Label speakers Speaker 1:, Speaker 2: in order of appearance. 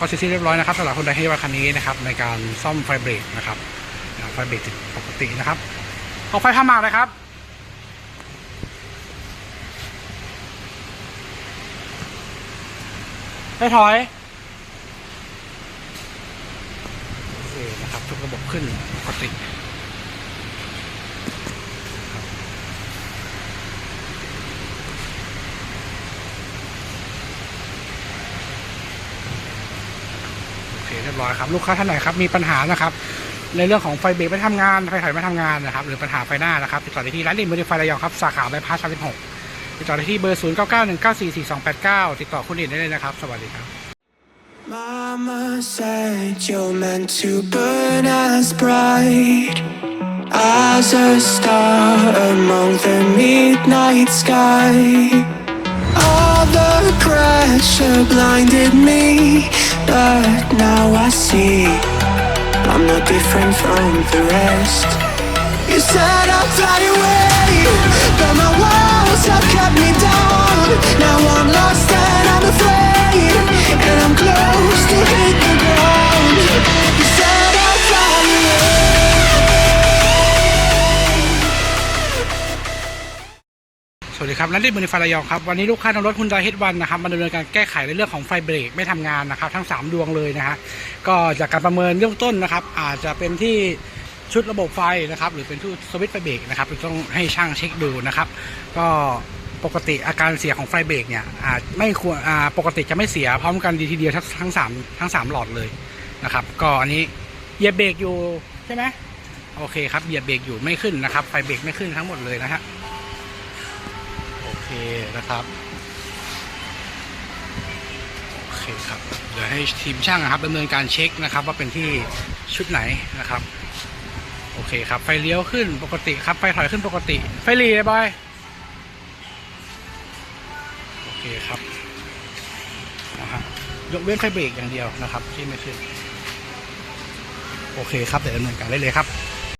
Speaker 1: ก็เสร็จเรียบร้อยนะครับสำหรับคนใดให้ว่าคันนี้นะครับในการซ่อมไฟเบรกนะครับไฟเบรกติดปกตินะครับขอไฟห้ามากเลยครับไม่ถอยโอเคนะครับทุกระบบขึ้นปกติครับโอ เคเรียบร้อยครับ ลูกค้าท่านไหนครับมีปัญหานะครับในเรื่องของไฟเบรกไม่ทำงานไฟถอยไม่ทำงานนะครับหรือปัญหาไฟหน้านะครับติดต่อได้ที่ร้านดินบอริไฟระยองครับสาขาใบพัด36ติดต่อได้ที่เบอร์ 0 9 9 1 9 4 4 2 8 9 ติดต่อคุณดินได้เลยนะครับ สวัสดีครับ
Speaker 2: Mama said you're meant to burn as bright as a star among the midnight sky. All the pressure blinded me, but now I see I'm not different from the rest.
Speaker 1: วัสดีครับร้านดิบมือไฟระยองครับ วันนี้ลูกค้านำรถฮุนไดเฮดวันนะครับมาดำเนินการแก้ไขในเรื่องของไฟเบรกไม่ทำงานนะครับ ทั้ง 3 ดวงเลยนะฮะก็จากการประเมินเบื้องต้นนะครับ อาจจะเป็นที่ชุดระบบไฟนะครับ หรือเป็นชุดสวิตช์ไฟเบรกนะครับต้องให้ช่างเช็คดูนะครับ ก็ปกติอาการเสียของไฟเบรกเนี่ยอาจไม่ควรปกติจะไม่เสียพร้อมกันดีทีเดียวทั้งทั้งสามทั้งสามหลอดเลยนะครับ ก็อันนี้เหยียบเบรกอยู่ใช่ไหมโอเคครับเหยียบเบรกอยู่ไม่ขึ้นนะครับไฟเบรกไม่ขึ้นทั้งหมดเลยนะฮะ เคนะครับ โอเคครับ เดี๋ยวให้ทีมช่างนะครับดำเนินการเช็คนะครับ ว่าเป็นที่ชุดไหนนะครับ โอเคครับ ไฟเลี้ยวขึ้นปกติครับ ไฟถอยขึ้นปกติ ไฟหลีเลยบอย โอเคครับนะฮะยกเว้นไฟเบรกอย่างเดียวนะครับ ที่ไม่ขึ้น โอเคครับ เดี๋ยวดำเนินการได้เลยครับ